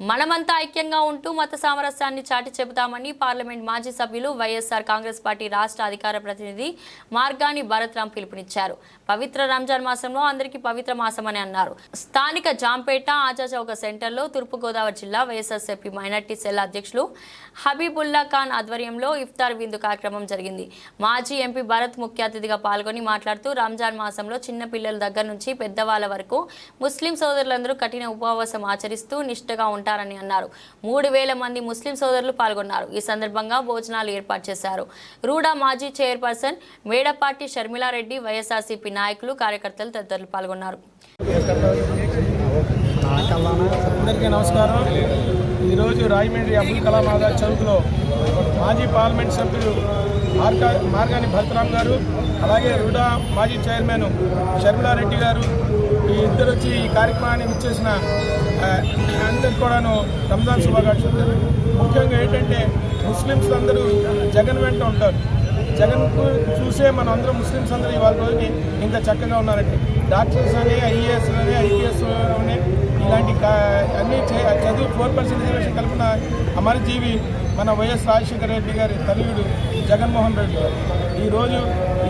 మనమంతా ఐక్యంగా ఉంటూ మత సామరస్యాన్ని చాటి చెబుతామని పార్లమెంట్ మాజీ సభ్యులు వైఎస్ఆర్ కాంగ్రెస్ పార్టీ రాష్ట్ర అధికార ప్రతినిధి మార్గాని భరత్రాం పిలుపునిచ్చారు. పవిత్ర రంజాన్ మాసంలో అందరికీ పవిత్ర మాసమని అన్నారు. స్థానిక జాంపేట ఆచాచౌక సెంటర్లో తూర్పుగోదావరి జిల్లా వైఎస్ఆర్సీపీ మైనార్టీ సెల్ అధ్యక్షులు హబీబుల్లా ఖాన్ ఆధ్వర్యంలో ఇఫ్తార్ విందు కార్యక్రమం జరిగింది. మాజీ ఎంపీ భరత్ ముఖ్య అతిథిగా పాల్గొని మాట్లాడుతూ రంజాన్ మాసంలో చిన్న పిల్లల దగ్గర నుంచి పెద్దవాళ్ళ వరకు ముస్లిం సోదరులందరూ కఠిన ఉపవాసం ఆచరిస్తూ నిష్ఠగా ఉంటారని అన్నారు. మూడు వేల మంది ముస్లిం సోదరులు పాల్గొన్నారు. ఈ సందర్భంగా భోజనాలు ఏర్పాటు చేశారు. రూడా మాజీ చైర్పర్సన్ మేడపాటి షర్మిలారెడ్డి వైఎస్ఆర్సీపీ నాయకులు కార్యకర్తలు తదితరులు పాల్గొన్నారు. అందరికీ నమస్కారం. ఈరోజు రాజమండ్రి అబ్దుల్ కలాం ఆజాద్ చౌక్లో మాజీ పార్లమెంట్ సభ్యులు మార్గా మార్గాని భరతరామ్ గారు అలాగే రుడా మాజీ చైర్మన్ షర్మిలారెడ్డి గారు ఈ ఇద్దరు వచ్చి ఈ కార్యక్రమాన్ని ఇచ్చేసిన అందరికి కూడాను రంజాన్ శుభాకాంక్షలు. ముఖ్యంగా ఏంటంటే ముస్లిమ్స్ అందరూ జగన్ వెంట ఉంటారు. జగన్ చూసే మన అందరం ముస్లిమ్స్ అందరూ ఇవాళ రోజుకి ఇంత చక్కగా ఉన్నారండి. డాక్టర్స్ అని ఐఏఎస్ అని ఐపీఎస్ అని ఇలాంటి అన్ని చే- చదువు ఫోర్ పర్సెంట్ రిజర్వేషన్ కలిపిన అమరజీవి మన వైఎస్ రాజశేఖర రెడ్డి గారి తనయుడు జగన్మోహన్ రెడ్డి గారు. ఈరోజు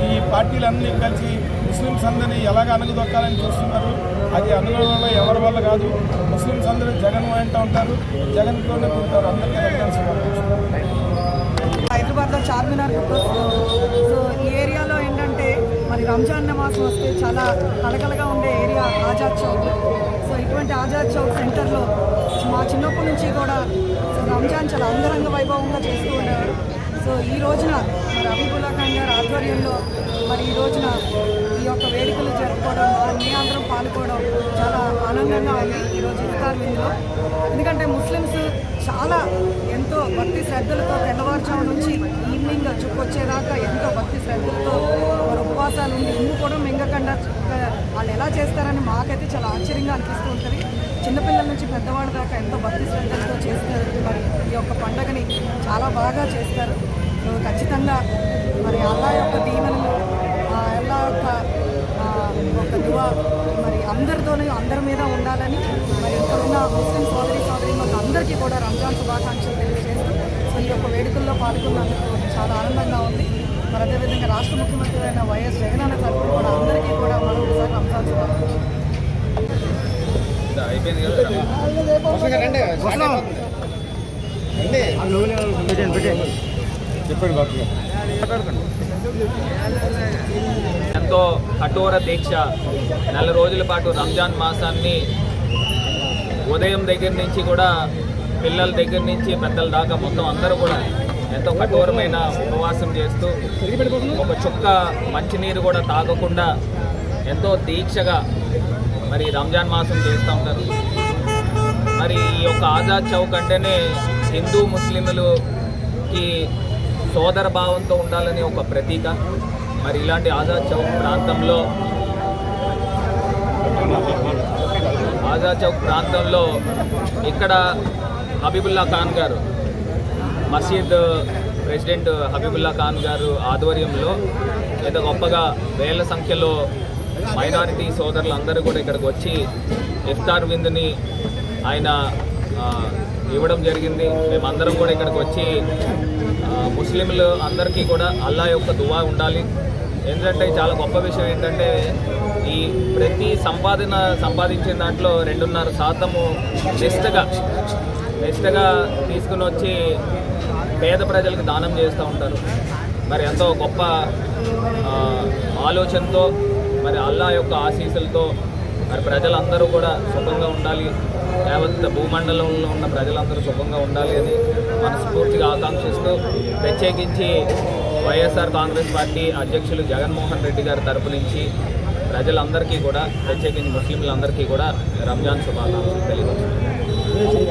ఈ పార్టీలన్నీ కలిసి ముస్లిమ్స్ అందరినీ ఎలాగ అణగదొక్కాలని చూస్తున్నారు? అది అనుగడం ఎవరి వల్ల కాదు. ముస్లిమ్స్ అందరూ జగన్ వెంట ఉంటారు. జగన్తోనే ఉంటారు అందరికీ హైదరాబాద్లో చార్మినార్ సో uh, ఈ ఏరియాలో ఏంటంటే మరి రంజాన్ నమాజ్ వస్తే చాలా కలకలగా ఉండే ఏరియా ఆజాద్ చౌక్. సో ఇటువంటి ఆజాద్ చౌక్ సెంటర్లో మా చిన్నప్పటి నుంచి కూడా రంజాన్ చాలా అంగరంగ వైభవంగా చేస్తూ ఉండేవారు సో ఈ రోజున మరి అబీబుల్లా ఖాన్ గారి ఆధ్వర్యంలో మరి ఈ రోజున ఈ యొక్క వేడుకలు జరుపుకోవడం మీ అందరం పాల్గొనడం చాలా ఆనందంగా ఉంది. ఈరోజు ఇఫ్తార్ విందులో. ఎందుకంటే ముస్లిమ్స్ చాలా ఎంతో భక్తి శ్రద్ధలతో తెల్లవారుజాము నుంచి ఈవినింగ్ చుక్కొచ్చేదాకా ఎంతో భక్తి శ్రద్ధలతో వారు ఉపవాసాలు ఉండి ఇల్లు కూడా మింగకుండా వాళ్ళు ఎలా చేస్తారని మాకైతే చాలా ఆశ్చర్యంగా అనిపిస్తూ ఉంటుంది. చిన్నపిల్లల నుంచి పెద్దవాళ్ళ దాకా ఎంతో భక్తి శ్రద్ధలతో చేస్తారు. మరి ఈ యొక్క పండగని చాలా బాగా చేస్తారు. సో ఖచ్చితంగా మరి అల్లా యొక్క దీవెనలు ఆ అల్లా యొక్క ఒక దువా మరి అందరితోనూ అందరి మీద ఉండాలని మరి ఇక్కడ ఉన్న ముస్లిం సోదరి సోదరి అందరికీ కూడా రంజాన్ శుభాకాంక్షలు తెలియజేస్తూ సో ఈ యొక్క వేడుకల్లో పాల్గొన్నందుకు చాలా ఆనందంగా ఉంది. మరి అదేవిధంగా రాష్ట్ర ముఖ్యమంత్రి అయిన వైఎస్ జగన్ అన్న తరఫున కూడా అందరికీ కూడా మరొకసారి రంజాన్ శుభాకాంక్షలు. ఎంతో కఠోర దీక్ష నెల రోజుల పాటు రంజాన్ మాసాన్ని ఉదయం దగ్గర నుంచి కూడా పిల్లల దగ్గర నుంచి పెద్దల దాకా మొత్తం అందరూ కూడా ఎంతో కఠోరమైన ఉపవాసం చేస్తూ ఒక చుక్క మంచినీరు కూడా తాగకుండా ఎంతో దీక్షగా మరి రంజాన్ మాసం చేస్తూ ఉంటారు. మరి ఈ యొక్క ఆజాద్ చౌక్ అంటేనే హిందూ ముస్లింలుకి సోదర భావంతో ఉండాలని ఒక ప్రతీక. మరి ఇలాంటి ఆజాద్ చౌక్ ప్రాంతంలో ఆజాద్ చౌక్ ప్రాంతంలో ఇక్కడ హబీబుల్లా ఖాన్ గారు మసీద్ ప్రెసిడెంట్ హబీబుల్లా ఖాన్ గారు ఆధ్వర్యంలో ఏదో గొప్పగా వేల సంఖ్యలో మైనారిటీ సోదరులు అందరూ కూడా ఇక్కడికి వచ్చి ఇఫ్తార్ విందుని ఆయన ఇవ్వడం జరిగింది. మేమందరం కూడా ఇక్కడికి వచ్చి ముస్లింలు అందరికీ కూడా అల్లా యొక్క దువా ఉండాలి. ఎందుకంటే చాలా గొప్ప విషయం ఏంటంటే ఈ ప్రతి సంపాదన సంపాదించిన దాంట్లో రెండున్నర శాతము నిష్టగా నిష్టగా తీసుకుని వచ్చి పేద ప్రజలకు దానం చేస్తూ ఉంటారు. మరి ఎంతో గొప్ప ఆలోచనతో మరి అల్లా యొక్క ఆశీస్సులతో మరి ప్రజలందరూ కూడా సుఖంగా ఉండాలి. యావత్ భూమండలంలో ఉన్న ప్రజలందరూ సుఖంగా ఉండాలి అని మనస్ఫూర్తిగా ఆకాంక్షిస్తూ ప్రత్యేకించి వైఎస్ఆర్ కాంగ్రెస్ పార్టీ అధ్యక్షులు జగన్మోహన్ రెడ్డి గారి తరపు నుంచి ప్రజలందరికీ కూడా ప్రత్యేకించి ముస్లింలందరికీ కూడా రంజాన్ శుభాకాంక్షలు తెలియజేస్తున్నాను.